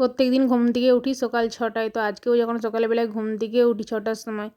প্রত্যেক দিন ঘুম থেকে উঠি সকাল ছটায়। তো আজকেও যখন সকালবেলায় ঘুম থেকে উঠি ছটার সময়,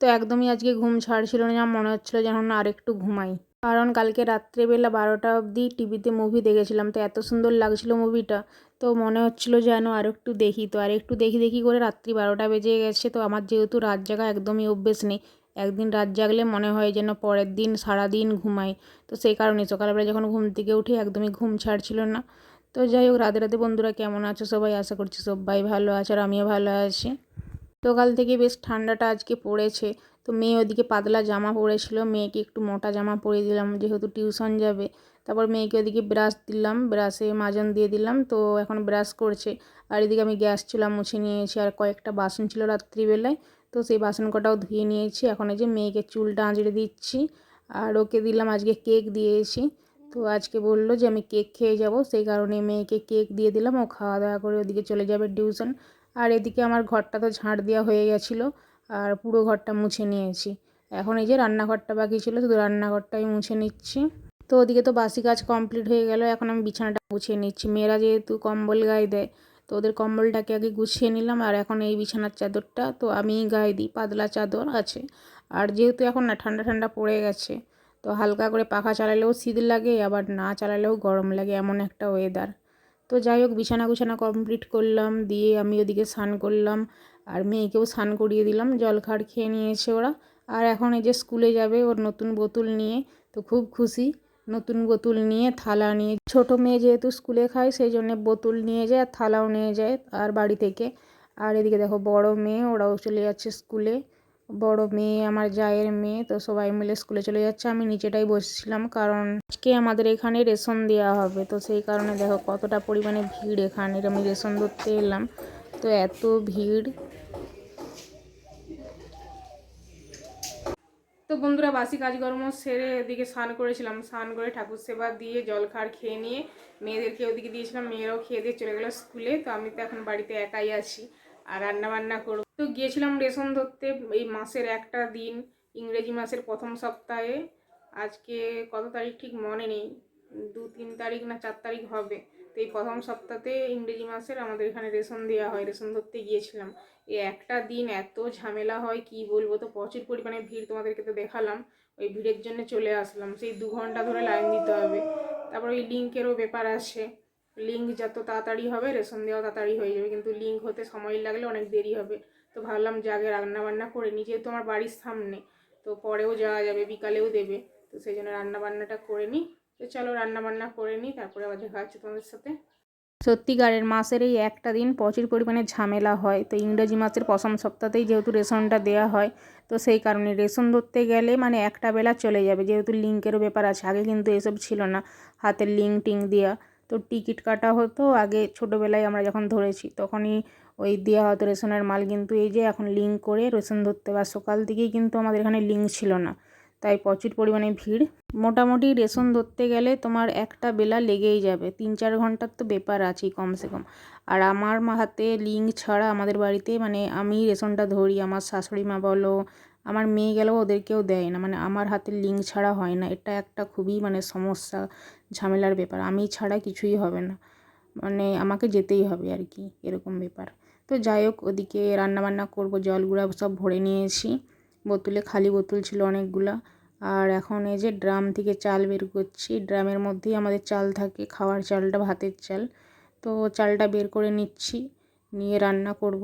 তো একদমই আজকে ঘুম ছাড়ছিল না মনে হচ্ছিল যেন না আরেকটু ঘুমাই। কারণ কালকে রাত্রেবেলা বারোটা অবধি টিভিতে মুভি দেখেছিলাম, তো এত সুন্দর লাগছিল মুভিটা তো মনে হচ্ছিল যেন আর একটু দেখি। তো আর একটু দেখি দেখি করে রাত্রি বারোটা বেজে গেছে, তো আমার যেহেতু রাত জাগা একদমই অভ্যেস নেই, একদিন রাত জাগলে মনে হয় যেন পরের দিন সারা দিন ঘুমাই। তো সেই কারণে সকালবেলা যখন ঘুম থেকে উঠি একদমই ঘুম ছাড়ছিল না। তো যাই হোক রাতে রাতে বন্ধুরা, কেমন আছো সবাই? আশা করছি সবাই ভালো আছে আর আমিও ভালো আছি। তো কাল থেকে বেশ ঠান্ডাটা আজকে পড়েছে। তো মেয়ে ওদিকে পাতলা জামা পরেছিল মেয়েকে একটু মোটা জামা পরিয়ে দিলাম, যেহেতু টিউশন যাবে। তারপর মেয়েকে ওদিকে ব্রাশ দিলাম, ব্রাশে মাজন দিয়ে দিলাম। তো এখন ব্রাশ করছে। আর এদিকে আমি গ্যাস চুলা মুছে নিয়েছি। আর কয়েকটা বাসন ছিল রাত্রিবেলায়। তো সেই বাসন কটাও ধুয়ে নিয়েছি। এখন এই যে মেয়েকে চুলটা আঁচড়ে দিচ্ছি। আর ওকে দিলাম আজকে কেক দিয়েছি। তো আজকে বলল যে আমি কেক খেয়ে যাব, সেই কারণে মেয়েকে কেক দিয়ে দিলাম। ও খাওয়া দাওয়া করে ওদিকে চলে যাবে টিউশন। আর এদিকে আমার ঘরটা তো ঝাঁট দেওয়া হয়ে গেছিল, আর পুরো ঘরটা মুছে নিয়েছি। এখন এই যে রান্নাঘরটা বাকি ছিল, শুধু রান্নাঘরটাই মুছে নিচ্ছি। তো ওদিকে তো বাসি কাজ কমপ্লিট হয়ে গেল, এখন আমি বিছানাটা গুছিয়ে নিচ্ছি। মেয়েরা যেহেতু কম্বল গায়ে দেয়, তো ওদের কম্বলটাকে আগে গুছিয়ে নিলাম। আর এখন এই বিছানার চাদরটা, তো আমি গায়ে দিই, পাতলা চাদর আছে। আর যেহেতু এখন না, ঠান্ডা ঠান্ডা পড়ে গেছে তো হালকা করে পাখা চালালেও শীত লাগে, আবার না চালালেও গরম লাগে, এমন একটা ওয়েদার তো যাই হোক, বিছানা গুছানা কমপ্লিট করলাম, দিয়ে আমি ওদিকে স্নান করলাম, আর মেয়েকেও স্নান করিয়ে দিলাম, জল খাড় খেয়ে নিয়েছে ওরা। আর এখন এই যে স্কুলে যাবে ওর নতুন বোতল নিয়ে, তো খুব খুশি, নতুন বোতল নিয়ে থালা নিয়ে। ছোট মেয়ে যেহেতু স্কুলে খায়, সেই জন্য বোতল নিয়ে যায়, আর থালাও নিয়ে যায়, আর বাড়ি থেকে। আর এদিকে দেখো, বড় মেয়ে, ওরাও চলে যাচ্ছে স্কুলে। বড় মেয়ে, আমার জায়ের মেয়ে, তো সবাই মিলে স্কুলে চলে যাচ্ছে। আমি নিচেটাই বসছিলাম, কারণ আজকে আমাদের এখানে রেশন দেওয়া হবে। তো সেই কারণে দেখো কতটা পরিমাণে ভিড় এখানে। আমি রেশন ধরতে এলাম, তো এত ভিড়। তো বন্ধুরা, বাসি কাজকর্ম সেরে এদিকে স্নান করেছিলাম। স্নান করে ঠাকুর সেবা দিয়ে জল খার খেয়ে নিয়ে মেয়েদেরকে ওদিকে দিয়েছিলাম। মেয়েরাও খেয়ে দিয়ে চলে গেলো স্কুলে। তো আমি তো এখন বাড়িতে একাই আছি। আর রান্না বান্না করব। তো গিয়েছিলাম রেশন ধরতে এই মাসের একটা দিন, ইংরেজি মাসের প্রথম সপ্তাহে। আজকে কত তারিখ ঠিক মনে নেই, দু তিন তারিখ না চার তারিখ হবে। তো এই প্রথম সপ্তাহতে ইংরেজি মাসের আমাদের এখানে রেশন দেওয়া হয়, রেশন ধরতে গিয়েছিলাম। এই একটা দিন এত ঝামেলা হয়, কি বলব? তো প্রচুর পরিমাণে ভিড় তোমাদেরকে তো দেখালাম। ওই ভিড়ের জন্য চলে আসলাম। সেই দু ঘণ্টা ধরে লাইন দিতে হবে। তারপর ওই লিঙ্কেরও ব্যাপার আছে। লিঙ্ক যত তাড়াতাড়ি হবে, রেশন দেওয়া তাড়াতাড়ি হয়ে যাবে। কিন্তু লিঙ্ক হতে সময় লাগলে অনেক দেরি হবে। তো ভাবলাম যে আগে রান্নাবান্না করে নিই, যেহেতু আমার বাড়ির সামনে, তো পরেও যাওয়া যাবে, বিকালেও দেবে। তো সেই জন্য রান্নাবান্নাটা করে নিই। তো চলো রান্নাবান্না করে নিই, তারপরে আবার দেখা হচ্ছে তোমাদের সাথে। সত্যিকারের মাসের এই একটা দিন প্রচুর পরিমাণে ঝামেলা হয়। তো ইংরেজি মাসের প্রথম সপ্তাহতেই যেহেতু রেশনটা দেওয়া হয়, তো সেই কারণে রেশন ধরতে গেলে মানে একটা বেলা চলে যাবে, যেহেতু লিঙ্কেরও ব্যাপার আছে। আগে কিন্তু এসব ছিল না, হাতের লিঙ্ক টিঙ্ক দেওয়া তো টিকিট কাটা হতো। আগে ছোটোবেলায় আমরা যখন ধরেছি তখনই ওই দেওয়া হতো রেশনের মাল। কিন্তু এই যে এখন লিঙ্ক করে রেশন ধরতে বা সকাল থেকেই কিন্তু আমাদের এখানে লিঙ্ক ছিল না। তাই প্রচুর পরিমাণে ভিড়। মোটামুটি রেশন ধরতে গেলে তোমার একটা বেলা লেগেই যাবে। তিন চার ঘণ্টার তো ব্যাপার আছেই কমসে কম। আর আমার হাতে লিঙ্ক ছাড়া আমাদের বাড়িতে মানে আমি রেশনটা ধরি, আমার শাশুড়ি মা বলো আমার মেয়ে গেলেও ওদেরকেও দেয় না। মানে আমার হাতে লিঙ্ক ছাড়া হয় না। এটা একটা খুবই মানে সমস্যা, ঝামেলার ব্যাপার। আমি ছাড়া কিছুই হবে না। মানে আমাকে যেতেই হবে আর কি, এরকম ব্যাপার। তো যাই হোক, ওদিকে রান্নাবান্না করব জলগুড়া সব ভরে নিয়েছি। বোতলে খালি বোতল ছিল অনেকগুলা। আর এখন এই যে ড্রাম থেকে চাল বের করছি। ড্রামের মধ্যেই আমাদের চাল থাকে, খাওয়ার চালটা ভাতের চাল। তো চালটা বের করে নিচ্ছি, নিয়ে রান্না করব।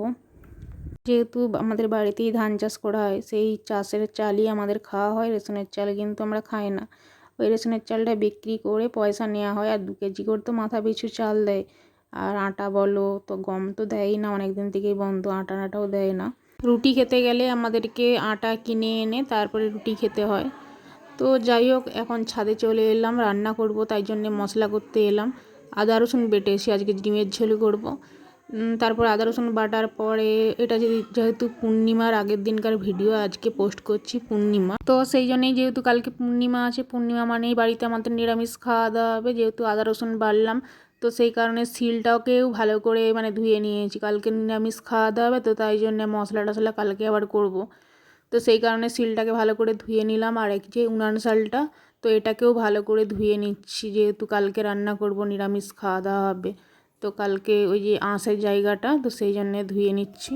যেহেতু আমাদের বাড়িতেই ধান চাষ করা হয়, সেই চাষের চালই আমাদের খাওয়া হয়, রেশনের চাল কিন্তু আমরা খাই না। ওই রেশনের চালটা বিক্রি করে পয়সা নেওয়া হয় আর দু কেজি করে তো মাথা পিছু চাল দেয়। আর আটা বলো তো গম তো দেয়ই না অনেক দিন থেকেই বন্ধ আটা আটাও দেয় না। রুটি খেতে গেলে আমাদেরকে আটা কিনে এনে তারপরে রুটি খেতে হয়। তো যাই হোক, এখন ছাদে চলে এলাম, রান্না করব, তাই জন্যে মশলা করতে এলাম। আদা রসুন বেটেছি, আজকে ডিমের ঝোল করব। তারপর আদা, রসুন বাটার পরে এটা যেহেতু পূর্ণিমার আগের দিনকার ভিডিও, আজকে পোস্ট করছি পূর্ণিমা। তো সেই জন্যেই যেহেতু কালকে পূর্ণিমা আছে, পূর্ণিমা মানেই বাড়িতে আমাদের নিরামিষ খাওয়া দাওয়া হবে। যেহেতু আদা, রসুন বাড়লাম, তো সেই কারণে শিলটাকেও ভালো করে মানে ধুয়ে নিয়েছি। কালকে নিরামিষ খাওয়া দাওয়া হবে, তো তাই জন্যে মশলা টশলা কালকে আবার করব। তো সেই কারণে শিলটাকে ভালো করে ধুয়ে নিলাম। আর এক যে উনান শালটা, তো এটাকেও ভালো করে ধুয়ে নিচ্ছি। যেহেতু কালকে রান্না করব, নিরামিষ খাওয়া দাওয়া হবে। তো কালকে ওই যে আঁশের জায়গাটা, তো সেই জন্যে ধুয়ে নিচ্ছি।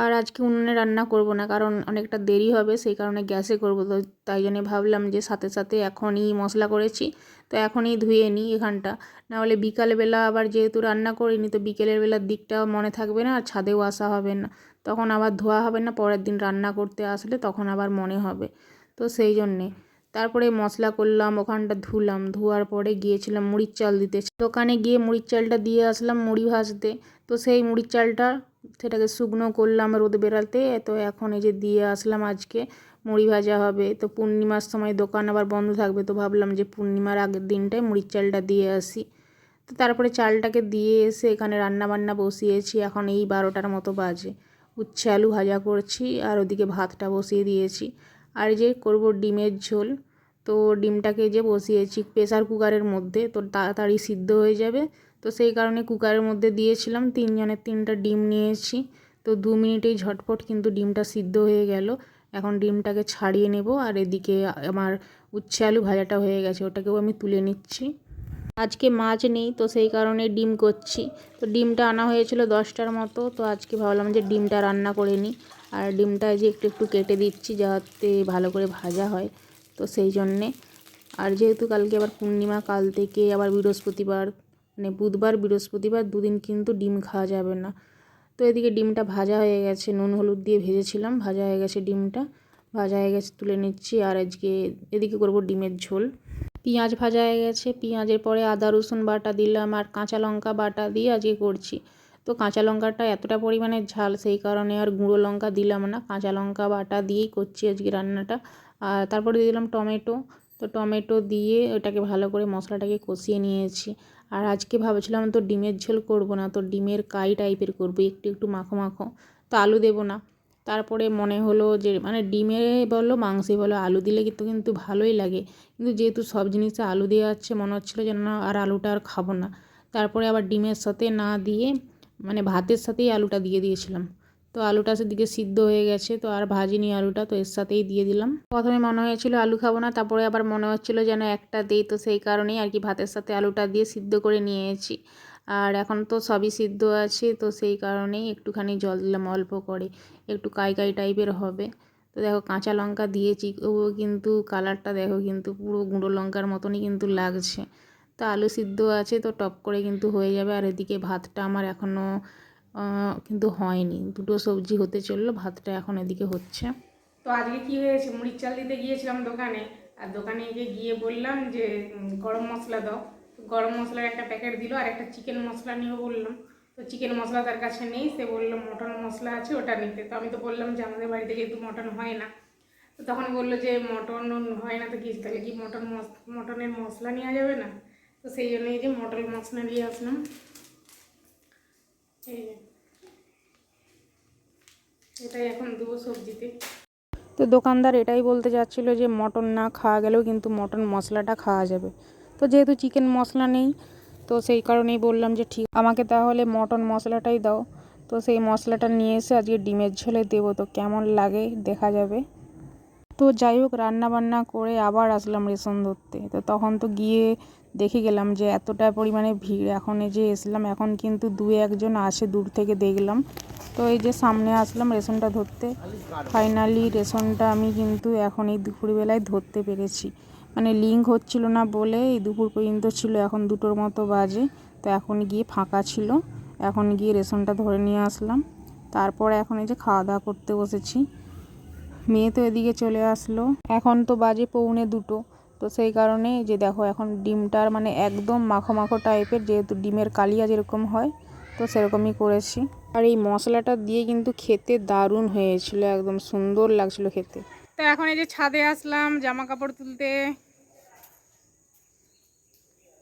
আর আজকে উনুনে রান্না করব না, কারণ অনেকটা দেরি হবে, সেই কারণে গ্যাসে করব। তো তাই জন্যে ভাবলাম যে সাথে সাথে এখনই মশলা করেছি, তো এখনই ধুয়ে নিই এখানটা। নাহলে বিকালবেলা আবার যেহেতু রান্না করিনি, তো বিকেলের বেলার দিকটাও মনে থাকবে না, আর ছাদেও আসা হবে না। তখন আবার ধোয়া হবে না, পরের দিন রান্না করতে আসলে তখন আবার মনে হবে। তো সেই জন্যে তারপরে মশলা করলাম, ওখানটা ধুলাম, ধোয়ার পরে গিয়েছিলাম মুড়ির চাল দিতে। দোকানে গিয়ে মুড়ির চালটা দিয়ে আসলাম মুড়ি ভাজতে। তো সেই মুড়ির চালটা সেটাকে শুকনো করলাম রোদ বেড়াতে। তো এখন এই যে দিয়ে আসলাম আজকে মুড়ি ভাজা হবে। তো পূর্ণিমার সময় দোকান আবার বন্ধ থাকবে। তো ভাবলাম যে পূর্ণিমার আগের দিনটায় মুড়ির চালটা দিয়ে আসি। তো তারপরে চালটাকে দিয়ে এসে এখানে রান্না বান্না বসিয়েছি। এখন এই বারোটার মতো বাজে। উচ্ছে আলু ভাজা করছি আর ওদিকে ভাতটা বসিয়ে দিয়েছি। আর যে করব ডিমের ঝোল, তো ডিমটাকে যে বসিয়েছি প্রেসার কুকারের মধ্যে, তো তাড়াতাড়ি সিদ্ধ হয়ে যাবে। তো সেই কারণে কুকারের মধ্যে দিয়েছিলাম তিনজনের তিনটা ডিম নিয়েছি, তো দু মিনিটেই ঝটপট কিন্তু ডিমটা সিদ্ধ হয়ে গেল। এখন ডিমটাকে ছাড়িয়ে নেব আর এদিকে আমার উচ্ছে আলু ভাজাটা হয়ে গেছে, ওটাকেও আমি তুলে নিচ্ছি। আজকে মাছ নেই, তো সেই কারণে ডিম করছি। তো ডিমটা আনা হয়েছিল দশটার মতো, তো আজকে ভাবলাম যে ডিমটা রান্না করে নিই। আর ডিমটা যে একটু একটু কেটে দিচ্ছি যাতে ভালো করে ভাজা হয়। তো সেই জন্যে। আর যেহেতু কালকে আবার পূর্ণিমা, কাল থেকে আবার বৃহস্পতিবার মানে বুধবার, বৃহস্পতিবার দুদিন কিন্তু ডিম খাওয়া যাবে না। তো এদিকে ডিমটা ভাজা হয়ে গেছে, নুন, হলুদ দিয়ে ভেজেছিলাম, ভাজা হয়ে গেছে ডিমটা। ভাজা হয়ে গেছে তুলে নিচ্ছি আর আজকে এদিকে করব ডিমের ঝোল। পেঁয়াজ ভাজা হয়ে গেছে, পেঁয়াজের পরে আদা, রসুন বাটা দিলাম আর কাঁচা লঙ্কা বাটা দিয়ে আজকে করছি। তো কাঁচা লঙ্কাটা এতটা পরিমাণে ঝাল, সেই কারণে আর গুঁড়ো লঙ্কা দিলাম না। কাঁচা লঙ্কা বাটা দিয়েই করছি আজকে রান্নাটা। আর তারপরে দিয়ে দিলাম টমেটো। তো টমেটো দিয়ে ওটাকে ভালো করে মশলাটাকে কষিয়ে নিয়েছি। আর আজকে ভাবছিলাম তো ডিমের ঝোল করব না, তো ডিমের কাই টাইপের করব, একটু একটু মাখো মাখো। তো আলু দেবো না। তারপরে মনে হলো যে মানে ডিমে বলো, মাংসে বলো, আলু দিলে কিন্তু কিন্তু ভালোই লাগে। কিন্তু যেহেতু সব জিনিসে আলু দেওয়া যাচ্ছে মনে হচ্ছিল যেন আর আলুটা আর খাব না। তারপরে আবার ডিমের সাথে না দিয়ে মানে ভাতের সাথেই আলুটা দিয়ে দিয়েছিলাম। তো আলুটা সেদিকে সিদ্ধ হয়ে গেছে, তো আর ভাজিনি আলুটা, তো এর সাথেই দিয়ে দিলাম। প্রথমে মনে হয়েছিল আলু খাব না, তারপরে আবার মনে হচ্ছিল যেন একটা দিই, তো সেই কারণেই আর কি ভাতের সাথে আলুটা দিয়ে সিদ্ধ করে নিয়েছি। আর এখন তো সবই সিদ্ধ আছে, তো সেই কারণেই একটুখানি জল দিলাম অল্প করে, একটু কাই কাই টাইপের হবে। তো দেখো কাঁচা লঙ্কা দিয়েছি, ও কিন্তু কালারটা দেখো কিন্তু পুরো গুঁড়ো লঙ্কার মতনই কিন্তু লাগছে। তো আলু সিদ্ধ আছে তো টপ করে কিন্তু হয়ে যাবে। আর এদিকে ভাতটা আমার এখনও কিন্তু হয়নি। দুটো সবজি হতে চলল, ভাতটা এখন এদিকে হচ্ছে। তো আজকে কি হয়েছে? মুড়ির চাল দিতে গিয়েছিলাম দোকানে। আর দোকানে গিয়ে গিয়ে বললাম যে গরম মশলা দাও। গরম মশলার একটা প্যাকেট দিল আর একটা চিকেন মশলা নিয়েও বললাম। তো চিকেন মশলা তার কাছে নেই, সে বলল মটন মশলা আছে, ওটা নিতে। তো আমি তো বললাম যে, আমাদের বাড়িতে যেহেতু মটন হয় না। তো তখন বলল যে, মটন হয় না তো কি? তাহলে কি মটন মটনের মশলা নেওয়া যাবে না? তো সেই জন্যই যে মটন মশলা নিয়ে আসলাম এই এটাই এখন দেবো সবজিতে তো দোকানদার এটাই বলতে চাচ্ছিলো যে মটন না খাওয়া গেলেও কিন্তু মটন মশলাটা খাওয়া যাবে তো যেহেতু চিকেন মশলা নেই তো সেই কারণেই বললাম যে ঠিক আমাকে তাহলে মটন মশলাটাই দাও। তো সেই মশলাটা নিয়ে এসে আজকে ডিমের ঝোলে দেবো। তো কেমন লাগে দেখা যাবে। তো যাই হোক রান্না বান্না করে আবার আসলাম রেশন ধরতে। তো তখন তো গিয়ে দেখে গেলাম যে এতটা পরিমাণে ভিড় এখন এই যে এসলাম, এখন কিন্তু দু একজন আসে দূর থেকে দেখলাম। তো এই যে সামনে আসলাম রেশনটা ধরতে। ফাইনালি রেশনটা আমি কিন্তু এখন এই দুপুরবেলায় ধরতে পেরেছি। মানে লিঙ্ক হচ্ছিল না বলে এই দুপুর পর্যন্ত ছিল, এখন দুটোর মতো বাজে। তো এখন গিয়ে ফাঁকা ছিল, এখন গিয়ে রেশনটা ধরে নিয়ে আসলাম। তারপর এখন এই যে খাওয়া দাওয়া করতে বসেছি। মেয়ে তো এদিকে চলে আসলো। এখন তো বাজে পৌনে দুটো। তো সেই কারণে যে দেখো এখন ডিমটার মানে একদম মাখো মাখো টাইপের, যেহেতু ডিমের কালিয়া যেরকম হয়, তো সেরকমই করেছি। আর এই মশলাটা দিয়ে কিন্তু খেতে দারুণ হয়েছিল, একদম সুন্দর লাগছিল খেতে। তো এখন এই যে ছাদে আসলাম জামা কাপড় তুলতে।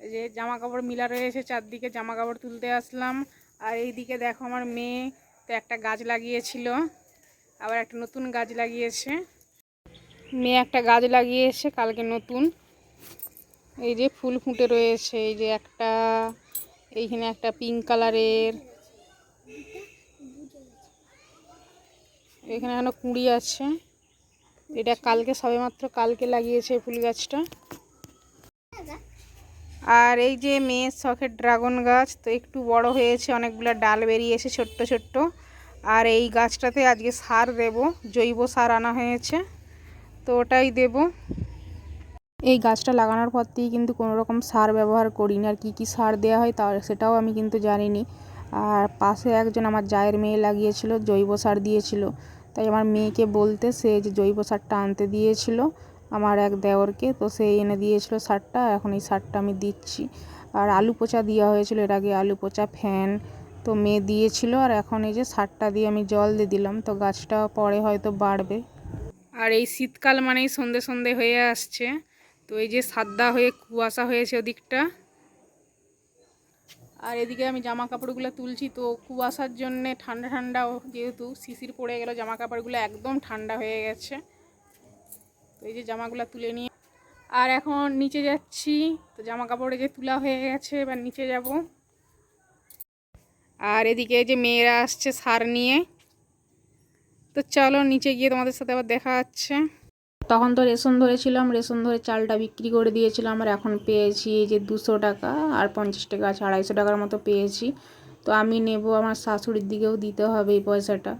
এই যে জামা কাপড় মিলা রয়েছে চারদিকে জামা কাপড় তুলতে আসলাম। আর এই দিকে দেখো আমার মেয়ে, তো একটা গাছ লাগিয়েছিল, আবার একটা নতুন গাছ লাগিয়েছে। মেয়ে একটা গাছ লাগিয়েছে কালকে নতুন। এই যে ফুল ফুটে রয়েছে, এই যে একটা, এইখানে একটা পিঙ্ক কালারের এখানে এখনও কুঁড়ি আছে। এটা কালকে সবেমাত্র কালকে লাগিয়েছে ফুল গাছটা। আর এই যে মেয়ের শখের ড্রাগন গাছ, তো একটু বড় হয়েছে, অনেকগুলো ডাল বেরিয়েছে ছোট্ট ছোট্ট। আর এই গাছটাতে আজকে সার দেব, জৈব সার আনা হয়েছে। তো ওটাই দেব। এই গাছটা লাগানোর পর থেকে কিন্তু কোনো রকম সার ব্যবহার করিনি। আর কী কী সার দেওয়া হয় তা সেটাও আমি কিন্তু জানিনি। আর পাশে একজন আমার জায়ের মেয়ে লাগিয়েছিল, জৈব সার দিয়েছিল। তাই আমার মেয়েকে বলতে সে যে জৈব সারটা আনতে দিয়েছিল আমার এক দেওরকে, তো সে এনে দিয়েছিল সারটা। এখন এই সারটা আমি দিচ্ছি। আর আলু পচা দেওয়া হয়েছিল, এর আগে আলু পচা ফ্যান তো মেয়ে দিয়েছিল। আর এখন এই যে সারটা দিয়ে আমি জল দিয়ে দিলাম, তো গাছটা পরে হয়তো বাড়বে। আর এই শীতকাল মানেই সন্ধে সন্ধে হয়ে আসছে। তো এই যে সাদা হয়ে কুয়াশা হয়েছে ওদিকটা। আর এদিকে আমি জামা কাপড়গুলো তুলছি, তো কুয়াশার জন্যে ঠান্ডা ঠান্ডা যেহেতু শিশির পড়ে গেল জামা কাপড়গুলো একদম ঠান্ডা হয়ে গেছে। তো এই যে জামাগুলো তুলে নিয়ে আর এখন নিচে যাচ্ছি। তো জামা কাপড়ে যে তুলা হয়ে গেছে, এবার নিচে যাব। আর এদিকে যে মেয়েরা আসছে সার নিয়ে। তো চলো নিচে গিয়ে তোমাদের সাথে আবার দেখা যাচ্ছে তখন তো রেশন ধরেছিলাম, রেশন ধরে চালটা বিক্রি করে দিয়েছিলাম আর এখন পেয়েছি এই যে দুশো টাকা আর পঞ্চাশ টাকা আছে আড়াইশো টাকার মতো পেয়েছি। তো আমি নেব, আমার শাশুড়ির দিকেও দিতে হবে এই পয়সাটা।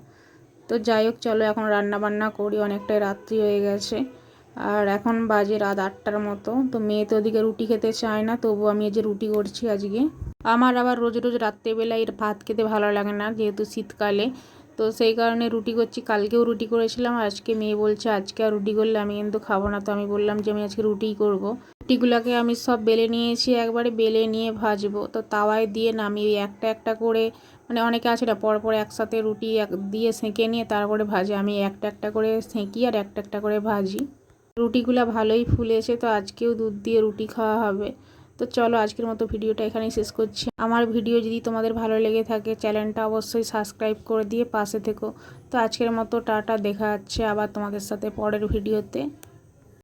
তো যাই হোক, চলো এখন রান্না বান্না করি, অনেকটাই রাত্রি হয়ে গেছে। আর এখন বাজে রাত আটটার মতো, তো মেয়ে তো ওদিকে রুটি খেতে চায় না তবু আমি এই যে রুটি করছি আজকে। আমার আবার রোজ রোজ রাত্রেবেলায় এর ভাত খেতে ভালো লাগে না, যেহেতু শীতকালে। তো সেই কারণে রুটি করছি। কালকেও রুটি করেছিলাম, আজকে মেয়ে বলছে, আজকে আর রুটি করলে আমি কিন্তু খাব না। তো আমি বললাম যে, আমি আজকে রুটিই করব। রুটিগুলোকে আমি সব বেলে নিয়েছি, একবারে বেলে নিয়ে ভাজবো। তো তাওয়ায় দিয়ে নামিয়ে একটা একটা করে মানে অনেকে আছে না, পর পর একসাথে রুটি এক, দিয়ে সেঁকে নিয়ে তারপরে ভাজে। আমি একটা একটা করে সেঁকি আর একটা একটা করে ভাজি। রুটিগুলো ভালোই ফুলেছে, তো আজকেও দুধ দিয়ে রুটি খাওয়া হবে। তো চলো আজকের মতো ভিডিওটা এখানেই শেষ করছি। আমার ভিডিও যদি তোমাদের ভালো লেগে থাকে, চ্যানেলটা অবশ্যই সাবস্ক্রাইব করে দিয়ে পাশে থেকো। তো আজকের মতো টাটা, দেখা যাচ্ছে আবার তোমাদের সাথে পরের ভিডিওতে।